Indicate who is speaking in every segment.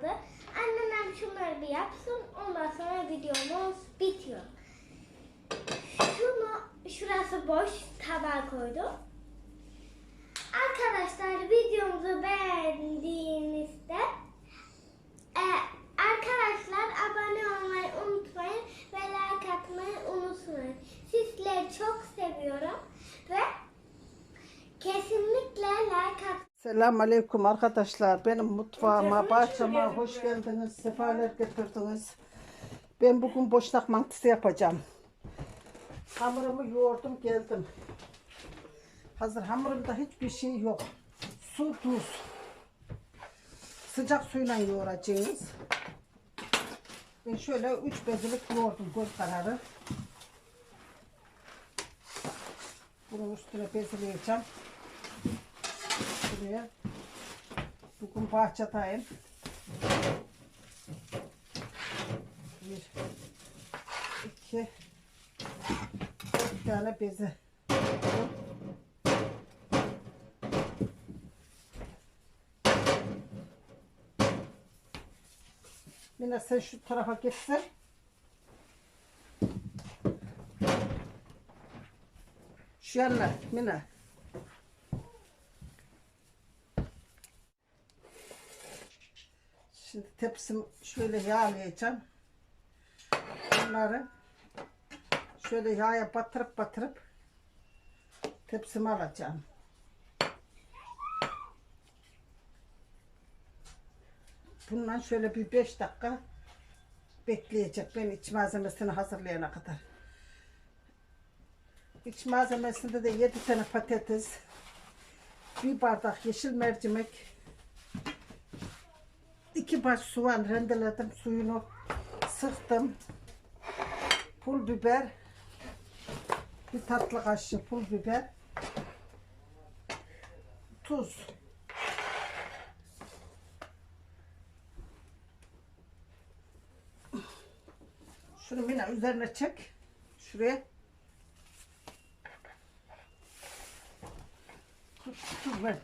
Speaker 1: kaldı. Annem şunları bir yapsın. Ondan sonra videomuz bitiyor. Şunu şurası boş tabağa koydum. Arkadaşlar videomuzu beğendiğinizde e, arkadaşlar abone olmayı unutmayın ve like atmayı unutmayın. Sizleri çok seviyorum ve kesinlikle like at.
Speaker 2: Selamun Aleyküm arkadaşlar. Benim mutfağıma, bahçeme hoş geldiniz. Sefalar getirdiniz. Ben bugün boşnak mantısı yapacağım. Hamurumu yoğurdum geldim. Hazır hamurumda hiçbir şey yok. Su, tuz. Sıcak suyla yoğuracağız. Ben şöyle üç bezilik yoğurdum göz kararı. Bunun üstüne bezileyeceğim. Şuraya. Bugün bahçedeyim. Bir, iki, bir tane bezi. Mina sen şu tarafa geçsin. Şu yanına Mina. Şimdi tepsim şöyle yağlayacağım. Bunları şöyle yağa batırıp batırıp tepsime alacağım. Bundan şöyle bir 5 dakika bekleyecek. Ben iç malzemesini hazırlayana kadar. İç malzemesinde de 7 tane patates, bir bardak yeşil mercimek, iki baş soğan rendeledim suyunu sıktım. Pul biber bir tatlı kaşığı pul biber tuz. Şunu yine üzerine çek şuraya. Tuz, tuz ver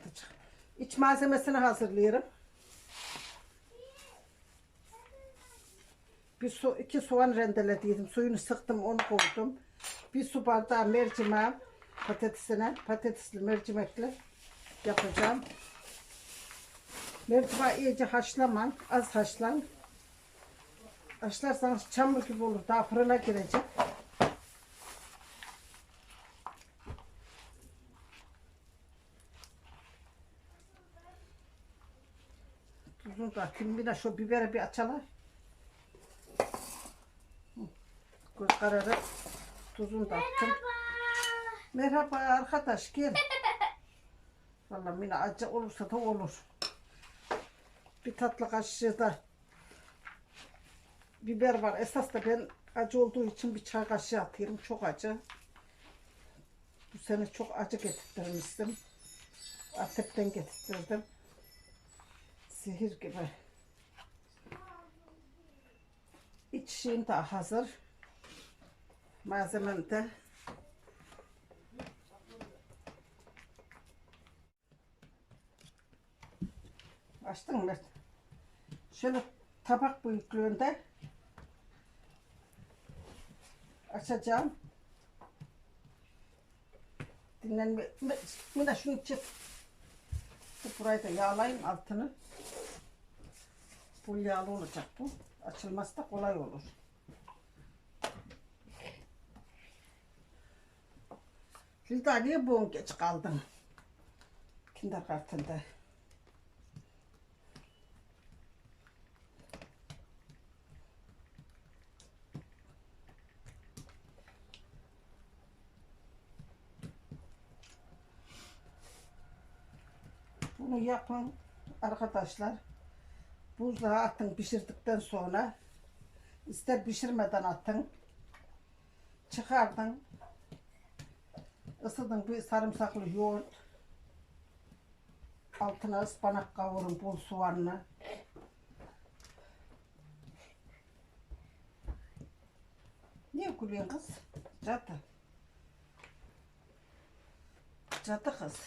Speaker 2: iç malzemesini hazırlıyorum Bir su, iki soğan rendelediydim. Suyunu sıktım, onu koydum. Bir su bardağı mercimeğim patatesine, patatesli mercimekle yapacağım. Mercimeği iyice haşlaman, az haşlan. Haşlarsanız çamur gibi olur. Daha fırına girecek. Tuzunu da de şu biberi bir açalım. Göz kararı tuzunu da attım. Merhaba arkadaş gel. Vallahi yine acı olursa da olur. Bir tatlı kaşığı da biber var. Esas da ben acı olduğu için bir çay kaşığı atıyorum. Çok acı. Bu sene çok acı getirtmiştim. Antep'ten getirttirdim. Sihir gibi. İç şeyim daha hazır. Malzemem de Açtın mı? Şöyle tabak büyüklüğünde açacağım. Dinlenme. Mina şunu çek. Burayı da yağlayın altını. Bu yağlı olacak bu. Açılması da kolay olur. Hilda niye bugün geç kaldın? Kindergarten'da. Bunu yapın arkadaşlar. Buzluğa atın pişirdikten sonra. ister pişirmeden atın. Çıkardın. ысыдың сарымсақлы йорт алтына ыспанаққа орын бұл не күлең қыз жаты жаты қыз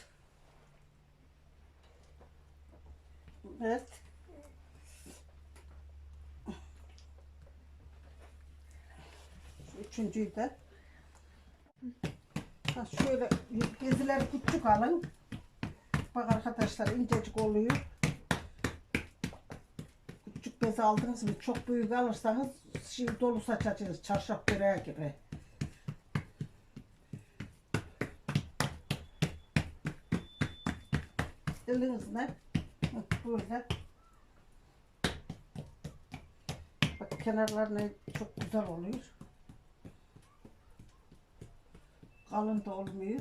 Speaker 2: үшінші Ha şöyle bezileri küçük alın. Bak arkadaşlar incecik oluyor. Küçük bez aldınız mı çok büyük alırsanız şey dolu saçacağız çarşaf böreği gibi. Elinizle böyle bak kenarlarına çok güzel oluyor. Kalın da olmuyor.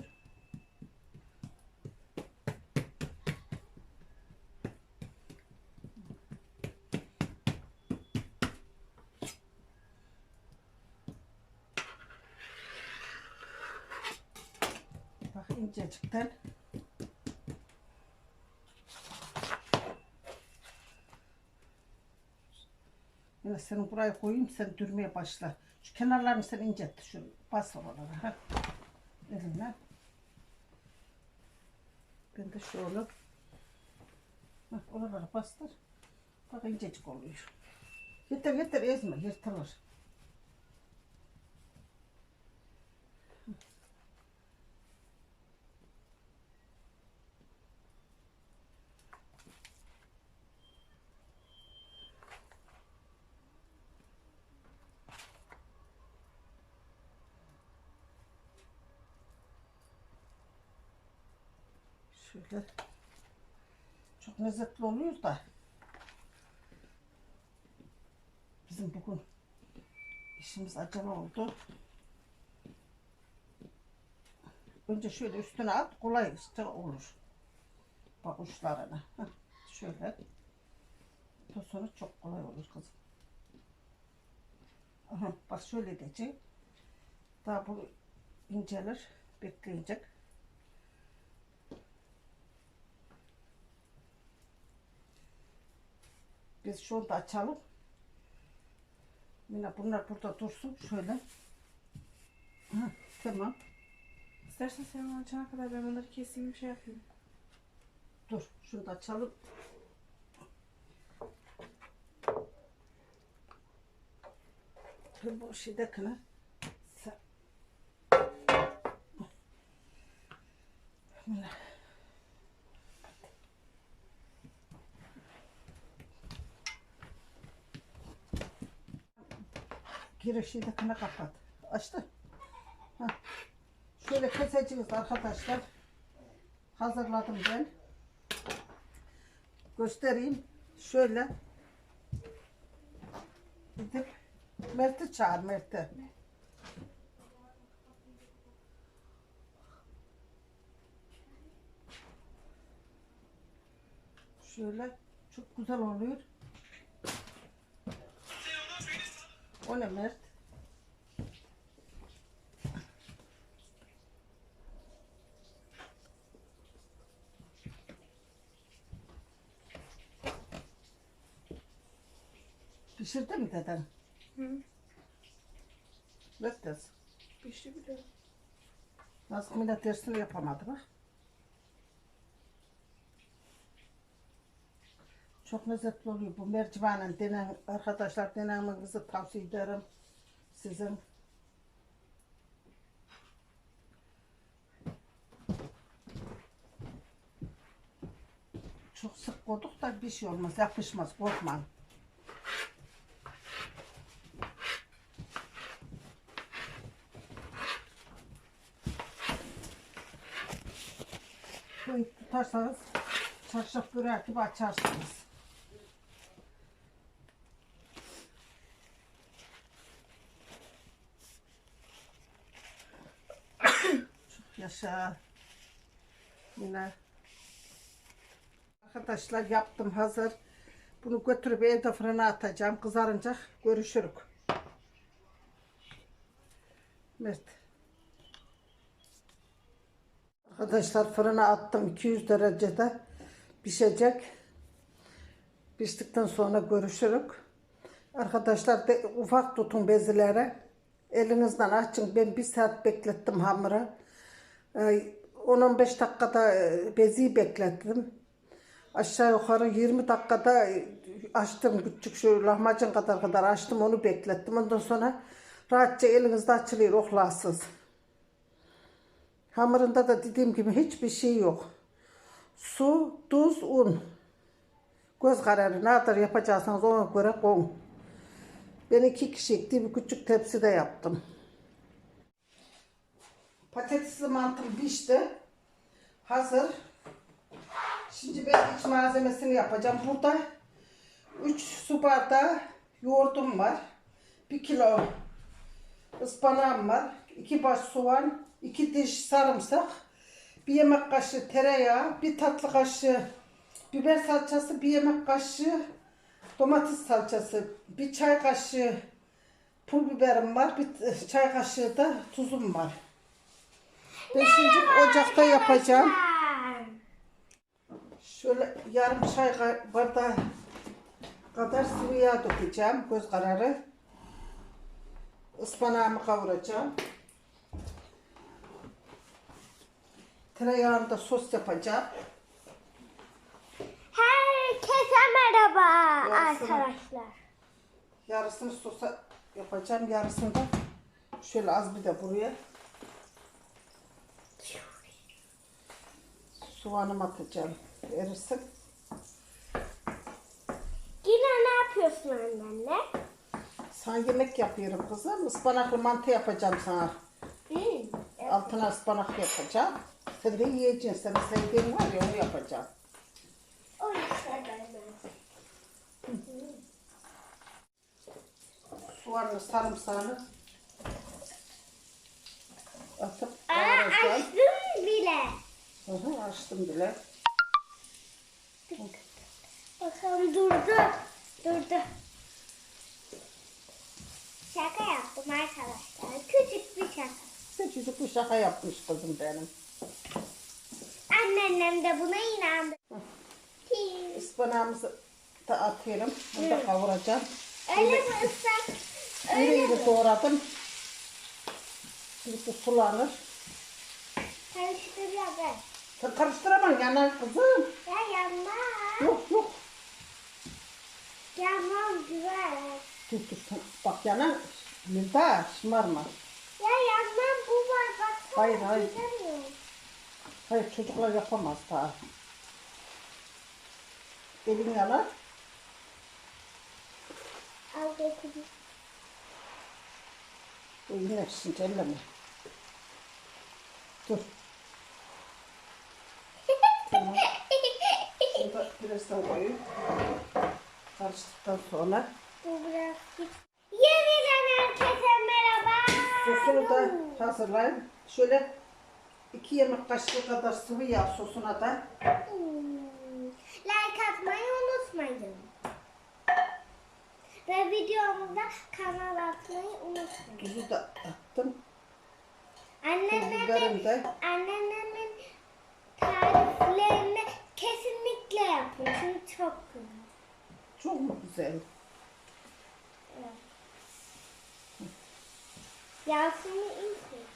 Speaker 2: Bak incecikten. Yine seni buraya koyayım sen dürmeye başla. Şu kenarlarını sen incelt. Şu bas oralara. Ha. Elinle. Ben de şöyle. Bak oralara bastır. Bak incecik oluyor. Yeter yeter ezme yırtılır. Şöyle. Çok lezzetli oluyor da. Bizim bugün işimiz acele oldu. Önce şöyle üstüne at, kolay işte olur. Bak uçlarına. Heh, şöyle. Sonra çok kolay olur kızım. Aha, bak şöyle edeceğim. Daha bu incelir, bekleyecek. Biz şunu da açalım. Yine bunlar burada dursun şöyle. Ha, tamam.
Speaker 3: İstersen sen onu açana kadar ben bunları keseyim bir şey yapayım.
Speaker 2: Dur şunu da açalım. Bu şeydekine. Sen... Bismillah. Girişidekine kapat. Açtı. Şöyle keseceğiz arkadaşlar. Hazırladım ben. Göstereyim. Şöyle. Gidip Mert'i çağır Mert'i. Şöyle çok güzel oluyor. O ne Mert? Pişirdi mi deden?
Speaker 3: Hı.
Speaker 2: Mert kız.
Speaker 3: Pişti bile.
Speaker 2: Nasıl millet dersini yapamadı bak. Çok lezzetli oluyor bu mercimeğin denen arkadaşlar denemenizi tavsiye ederim sizin. Çok sık koyduk da bir şey olmaz yapışmaz korkma. Böyle tutarsanız çarşaf böreği gibi açarsınız. Yaşa. Yine. Arkadaşlar yaptım hazır. Bunu götürüp evde fırına atacağım. Kızarınca görüşürük. Mert. Arkadaşlar fırına attım 200 derecede pişecek. Piştikten sonra görüşürük. Arkadaşlar de, ufak tutun bezileri. Elinizden açın. Ben bir saat beklettim hamuru. Ee, 10-15 dakikada e, beziyi beklettim. Aşağı yukarı 20 dakikada e, açtım küçük şu lahmacun kadar kadar açtım onu beklettim. Ondan sonra Rahatça elinizde açılıyor oklasız. Hamurunda da dediğim gibi hiçbir şey yok. Su, tuz, un. Göz kararı ne kadar yapacaksanız ona göre koyun. Ben iki kişilik bir küçük tepside yaptım. Patatesli mantım pişti. Hazır. Şimdi ben iç malzemesini yapacağım. Burada 3 su bardağı yoğurdum var. 1 kilo ıspanağım var. 2 baş soğan, 2 diş sarımsak, bir yemek kaşığı tereyağı, bir tatlı kaşığı biber salçası, bir yemek kaşığı domates salçası, bir çay kaşığı pul biberim var, bir çay kaşığı da tuzum var. Ben şimdi ocakta yapacağım. Şöyle yarım çay bardağı kadar sıvı yağ dökeceğim. Göz kararı. Ispanağımı kavuracağım. Tereyağında sos yapacağım.
Speaker 1: Herkese merhaba
Speaker 2: Yarısını-
Speaker 1: arkadaşlar.
Speaker 2: Yarısını sosa yapacağım. Yarısını da şöyle az bir de buraya. Soğanımı atacağım. Erisin.
Speaker 1: Yine ne yapıyorsun annenle?
Speaker 2: Sana yemek yapıyorum kızım. Ispanaklı mantı yapacağım sana.
Speaker 1: Hmm.
Speaker 2: Altına ıspanak yapacağım. Sen de yiyeceksin. Senin sevdiğin var ya onu yapacağım.
Speaker 1: O işte böyle.
Speaker 2: Soğanlı sarımsağını atıp
Speaker 1: Aa, açtım bile.
Speaker 2: Hı hı, açtım bile.
Speaker 1: Bakalım durdu. Durdu. Şaka yaptım arkadaşlar. Küçük bir şaka.
Speaker 2: Küçücük bir şaka yapmış kızım benim.
Speaker 1: Anneannem de buna inandı.
Speaker 2: Ispanağımızı da atıyorum. Bunu da kavuracağım.
Speaker 1: Öyle mi ıslak? Öyle
Speaker 2: iri
Speaker 1: mi?
Speaker 2: doğradım. Şimdi bu sulanır.
Speaker 1: Karıştıracağım.
Speaker 2: Sen karıştıramam yanar kızım.
Speaker 1: Ya yanmaz.
Speaker 2: Yok yok.
Speaker 1: Yanmaz güzel.
Speaker 2: Dur dur sen bak yanar. Milda şımarma.
Speaker 1: Ya yanmam bu var baksana.
Speaker 2: Hayır, hayır.
Speaker 1: Güzel
Speaker 2: Hayır çocuklar yapamaz daha. Elin yanar.
Speaker 1: Al.
Speaker 2: O yine şimdi elleme. Dur. Tamam. Bunu koyayım. Karıştıktan sonra.
Speaker 1: Bu biraz git. Yeniden herkese merhaba.
Speaker 2: Sosunu da hazırlayayım. Şöyle iki yemek kaşığı kadar sıvı yağ sosuna da
Speaker 1: Hmm. Like atmayı unutmayın. Ve videomuza kanal atmayı unutmayın.
Speaker 2: tuzu da attım. De
Speaker 1: anneannemin tariflerini kesinlikle yapın. Çünkü çok güzel.
Speaker 2: çok mu güzel?
Speaker 1: Yasemin iyi söylüyor.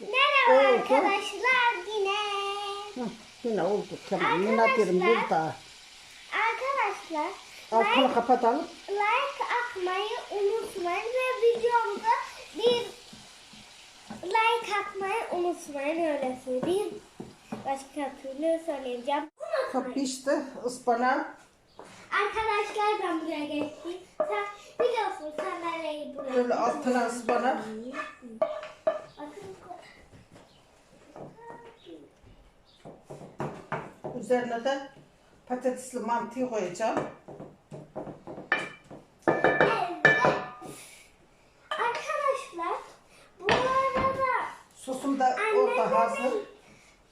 Speaker 1: Merhaba
Speaker 2: Oldu.
Speaker 1: arkadaşlar yine.
Speaker 2: Hı, yine oldu tamam. Yine derim burada.
Speaker 1: Arkadaşlar
Speaker 2: Altını
Speaker 1: like,
Speaker 2: kapatalım.
Speaker 1: like atmayı unutmayın ve videomuza bir like atmayı unutmayın öyle söyleyeyim. Başka türlü söyleyeceğim.
Speaker 2: Pişti ıspanak.
Speaker 1: Arkadaşlar ben buraya geçtim. Sen biliyorsun sandalyeyi buraya.
Speaker 2: Böyle altına ıspanak. Üzerine de patatesli mantıyı koyacağım.
Speaker 1: Evet. Arkadaşlar bu arada
Speaker 2: Sosum da orada hazır.
Speaker 1: anneannemin,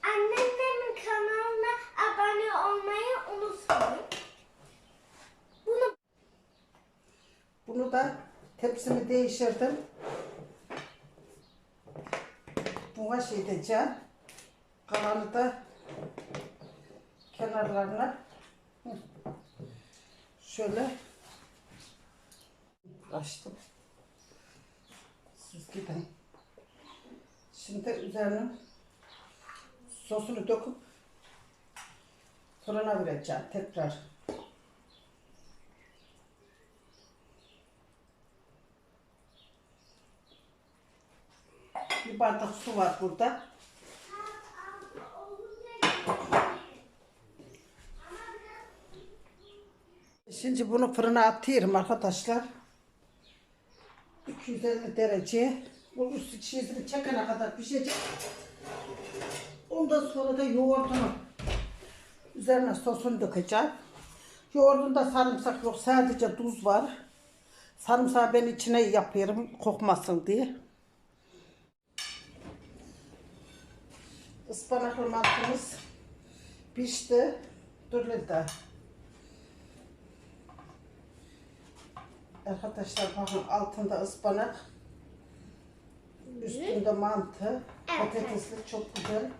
Speaker 1: anneannemin kanalına abone olmayı unutmayın. Bunu
Speaker 2: Bunu da tepsimi değiştirdim. Buna şey edeceğim. Kalanı da kenarlarına şöyle açtım. Siz gidin. Şimdi üzerine sosunu döküp fırına vereceğim tekrar. Bardak su var burada. Şimdi bunu fırına atıyorum arkadaşlar. 250 derece. Bu üstü çizimi çekene kadar pişecek. Ondan sonra da yoğurdunu üzerine sosunu dökeceğim. Yoğurdunda sarımsak yok. Sadece tuz var. Sarımsağı ben içine yapıyorum kokmasın diye. Ispanaklı mantımız pişti. Dur Lida. Arkadaşlar bakın altında ıspanak. Üstünde mantı. Patatesli çok güzel.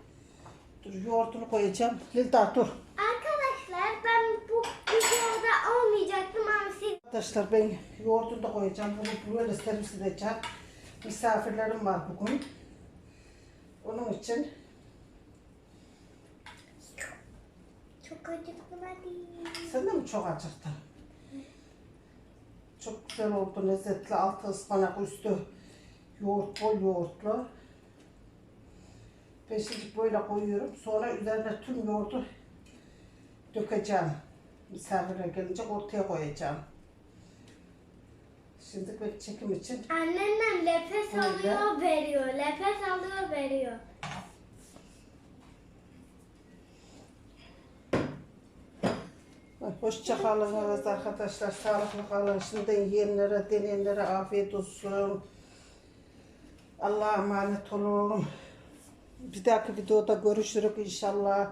Speaker 2: Dur yoğurdunu koyacağım. Lida dur.
Speaker 1: Arkadaşlar ben bu videoda olmayacaktım ama siz
Speaker 2: Arkadaşlar ben yoğurdunu da koyacağım. Bunu böyle servis edeceğim. Misafirlerim var bugün. Onun için
Speaker 1: çok acıktım hadi.
Speaker 2: sen de mi çok acıktın? Çok güzel oldu. Lezzetli. Altı ıspanak üstü yoğurt, bol yoğurtlu. Ben şimdi böyle koyuyorum. Sonra üzerine tüm yoğurdu dökeceğim. Misafirler gelince ortaya koyacağım. Şimdi ben çekim için
Speaker 1: Annemden nefes alıyor veriyor. Nefes alıyor veriyor.
Speaker 2: Hoşça kalınız arkadaşlar. Sağlıklı kalın. Şimdiden yiyenlere, deneyenlere afiyet olsun. Allah'a emanet olun. Bir dahaki videoda görüşürüz inşallah.